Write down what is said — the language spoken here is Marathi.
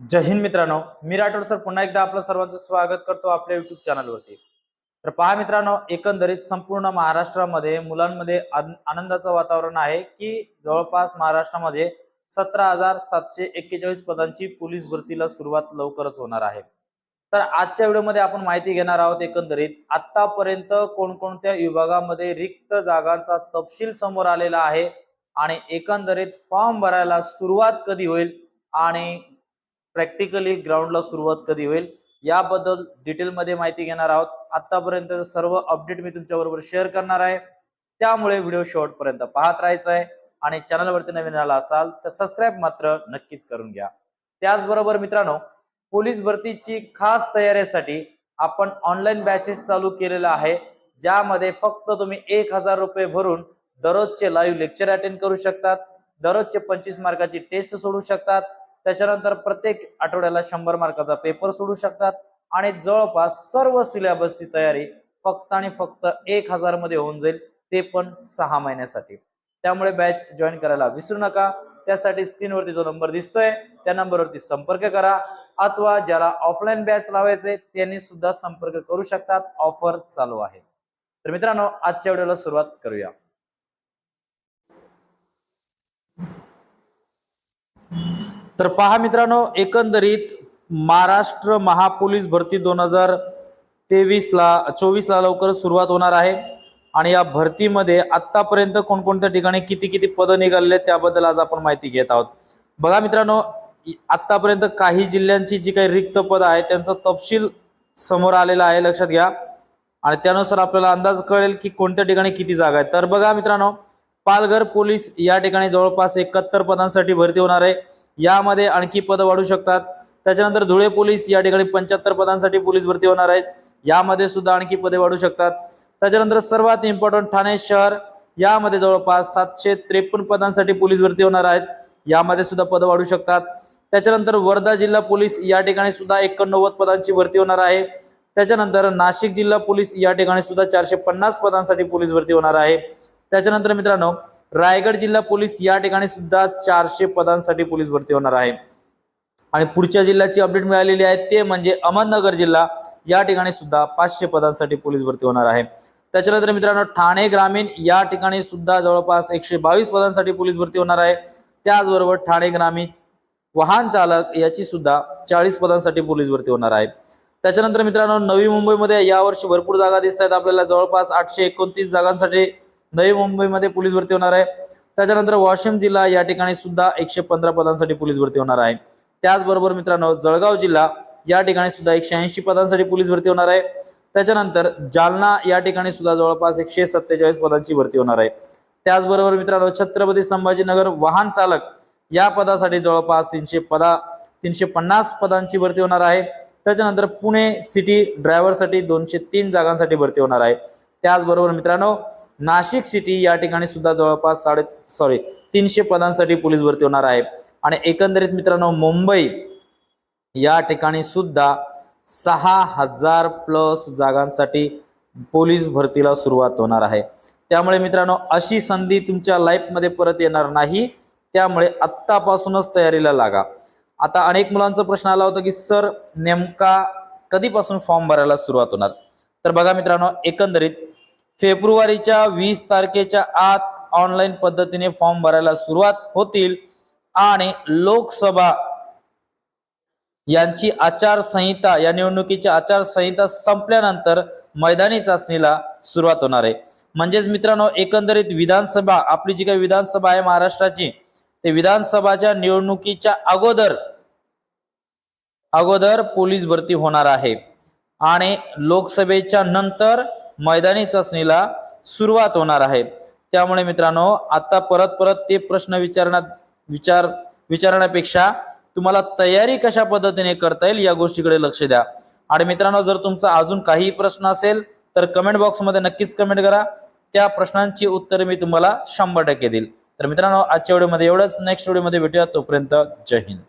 जय हिंद मित्रांनो मी राठोड सर पुन्हा एकदा आपलं सर्वांचं स्वागत करतो आपल्या युट्यूब चॅनलवरती तर पहा मित्रांनो एकंदरीत संपूर्ण महाराष्ट्रामध्ये मुलांमध्ये आन- आनंदाचं वातावरण आहे की जवळपास महाराष्ट्रामध्ये सतरा हजार सातशे एक्केचाळीस पदांची पोलीस भरतीला सुरुवात लवकरच होणार आहे. तर आजच्या व्हिडिओमध्ये आपण माहिती घेणार आहोत एकंदरीत आतापर्यंत कोणकोणत्या विभागामध्ये रिक्त जागांचा तपशील समोर आलेला आहे आणि एकंदरीत फॉर्म भरायला सुरुवात कधी होईल आणि प्रॅक्टिकली ग्राउंडला सुरुवात कधी होईल याबद्दल डिटेलमध्ये माहिती घेणार आहोत. आतापर्यंत सर्व अपडेट मी तुमच्या बरोबर शेअर करणार आहे. त्यामुळे व्हिडिओ शेवटपर्यंत पाहत राहायचं आहे आणि चॅनलवरती नवीन आला असाल तर सबस्क्राईब मात्र नक्कीच करून घ्या. त्याचबरोबर मित्रांनो पोलीस भरतीची खास तयारीसाठी आपण ऑनलाईन बॅचेस चालू केलेला आहे ज्यामध्ये फक्त तुम्ही एक हजार रुपये भरून दररोजचे लाईव्ह लेक्चर अटेंड करू शकतात दररोजचे पंचवीस मार्काची टेस्ट सोडू शकतात त्याच्यानंतर प्रत्येक आठवड्याला शंभर मार्काचा पेपर सोडू शकतात. आणि जवळपास सर्व सिलेबसची तयारी फक्त आणि फक्त एक हजारमध्ये होऊन जाईल ते पण सहा महिन्यासाठी. त्यामुळे बॅच जॉईन करायला विसरू नका. त्यासाठी स्क्रीनवरती जो नंबर दिसतोय त्या नंबरवरती संपर्क करा. अथवा ज्याला ऑफलाईन बॅच लावायचे त्यांनी सुद्धा संपर्क करू शकतात. ऑफर चालू आहे. तर मित्रांनो आजच्या व्हिडिओला सुरुवात करूया. तर पहा मित्रांनो एकंदरीत महाराष्ट्र महापोलीस भरती दोन हजार तेवीसला चोवीसला लवकर सुरुवात होणार आहे. आणि या भरतीमध्ये आत्तापर्यंत कोणकोणत्या ठिकाणी किती किती पदं निघालेले आहेत त्याबद्दल आज आपण माहिती घेत आहोत. बघा मित्रांनो आत्तापर्यंत काही जिल्ह्यांची जी काही रिक्त पद आहे त्यांचा तपशील समोर आलेला आहे लक्षात घ्या. आणि त्यानुसार आपल्याला अंदाज कळेल की कोणत्या ठिकाणी किती जागा आहेत. तर बघा मित्रांनो पालघर पोलीस या ठिकाणी जवळपास एकाहत्तर पदांसाठी भरती होणार आहे. यामध्ये आणखी पद वाढू शकतात. त्याच्यानंतर धुळे पोलीस या ठिकाणी पंच्याहत्तर पदांसाठी पोलीस भरती होणार आहेत. यामध्ये सुद्धा आणखी पदे वाढू शकतात. त्याच्यानंतर सर्वात इम्पॉर्टंट ठाणे शहर यामध्ये जवळपास सातशे त्रेपन्न पदांसाठी पोलीस भरती होणार आहेत. यामध्ये सुद्धा पद वाढू शकतात. त्याच्यानंतर वर्धा जिल्हा पोलीस या ठिकाणी सुद्धा एकोणनव्वद पदांची भरती होणार आहे. त्याच्यानंतर नाशिक जिल्हा पोलीस या ठिकाणी सुद्धा चारशे पन्नास पदांसाठी पोलीस भरती होणार आहे. त्याच्यानंतर मित्रांनो रायगड जिल्हा पोलीस या ठिकाणी सुद्धा चारशे पदांसाठी पोलीस भरती होणार आहे. आणि पुढच्या जिल्ह्याची अपडेट मिळालेली आहे ते म्हणजे अहमदनगर जिल्हा या ठिकाणी सुद्धा पाचशे पदांसाठी पोलीस भरती होणार आहे. त्याच्यानंतर मित्रांनो ठाणे ग्रामीण या ठिकाणी सुद्धा जवळपास एकशे बावीस पदांसाठी पोलीस भरती होणार आहे. त्याचबरोबर ठाणे ग्रामीण वाहन चालक याची सुद्धा चाळीस पदांसाठी पोलीस भरती होणार आहे. त्याच्यानंतर मित्रांनो नवी मुंबईमध्ये यावर्षी भरपूर जागा दिसत आहेत आपल्याला जवळपास आठशे एकोणतीस जागांसाठी नवी मुंबईमध्ये पोलीस भरती होणार आहे. त्याच्यानंतर वाशिम जिल्हा या ठिकाणी सुद्धा एकशे पंधरा पदांसाठी पोलीस भरती होणार आहे. त्याचबरोबर मित्रांनो जळगाव जिल्हा या ठिकाणी सुद्धा एकशे ऐंशी पदांसाठी पोलीस भरती होणार आहे. त्याच्यानंतर जालना या ठिकाणी सुद्धा जवळपास एकशे सत्तेचाळीस पदांची भरती होणार आहे. त्याचबरोबर मित्रांनो छत्रपती संभाजीनगर वाहन चालक या पदासाठी जवळपास तीनशे पदा तीनशे पन्नास पदांची भरती होणार आहे. त्याच्यानंतर पुणे सिटी ड्रायव्हरसाठी दोनशे तीन जागांसाठी भरती होणार आहे. त्याचबरोबर मित्रांनो नाशिक सिटी या ठिकाणी सुद्धा जवळपास साडे सॉरी तीनशे पदांसाठी पोलीस भरती होणार आहे. आणि एकंदरीत मित्रांनो मुंबई या ठिकाणी सुद्धा सहा हजार प्लस जागांसाठी पोलीस भरतीला सुरुवात होणार आहे. त्यामुळे मित्रांनो अशी संधी तुमच्या लाईफमध्ये परत येणार नाही. त्यामुळे आत्तापासूनच तयारीला लागा. आता अनेक मुलांचा प्रश्न आला होता की सर नेमका कधीपासून फॉर्म भरायला सुरुवात होणार? तर बघा मित्रांनो एकंदरीत फेब्रुवारीच्या वीस तारखेच्या आत ऑनलाईन पद्धतीने फॉर्म भरायला सुरुवात होतील आणि लोकसभा यांची आचारसंहिता या निवडणुकीची आचारसंहिता संपल्यानंतर मैदानी चाचणीला सुरुवात होणार आहे. म्हणजेच मित्रांनो एकंदरीत विधानसभा आपली जी काही विधानसभा आहे महाराष्ट्राची ते विधानसभाच्या निवडणुकीच्या अगोदर अगोदर पोलीस भरती होणार आहे. आणि लोकसभेच्या नंतर मैदानी चाचणीला सुरुवात होणार आहे. त्यामुळे मित्रांनो आता परत परत ते प्रश्न विचारण्यात विचार विचारण्यापेक्षा तुम्हाला तयारी कशा पद्धतीने करता येईल या गोष्टीकडे लक्ष द्या. आणि मित्रांनो जर तुमचा अजून काही प्रश्न असेल तर कमेंट बॉक्समध्ये नक्कीच कमेंट करा. त्या प्रश्नांची उत्तरे मी तुम्हाला शंभर टक्के देईल. तर मित्रांनो आजच्या व्हिडिओमध्ये एवढंच. नेक्स्ट व्हिडिओमध्ये भेटूया. तोपर्यंत जय हिंद.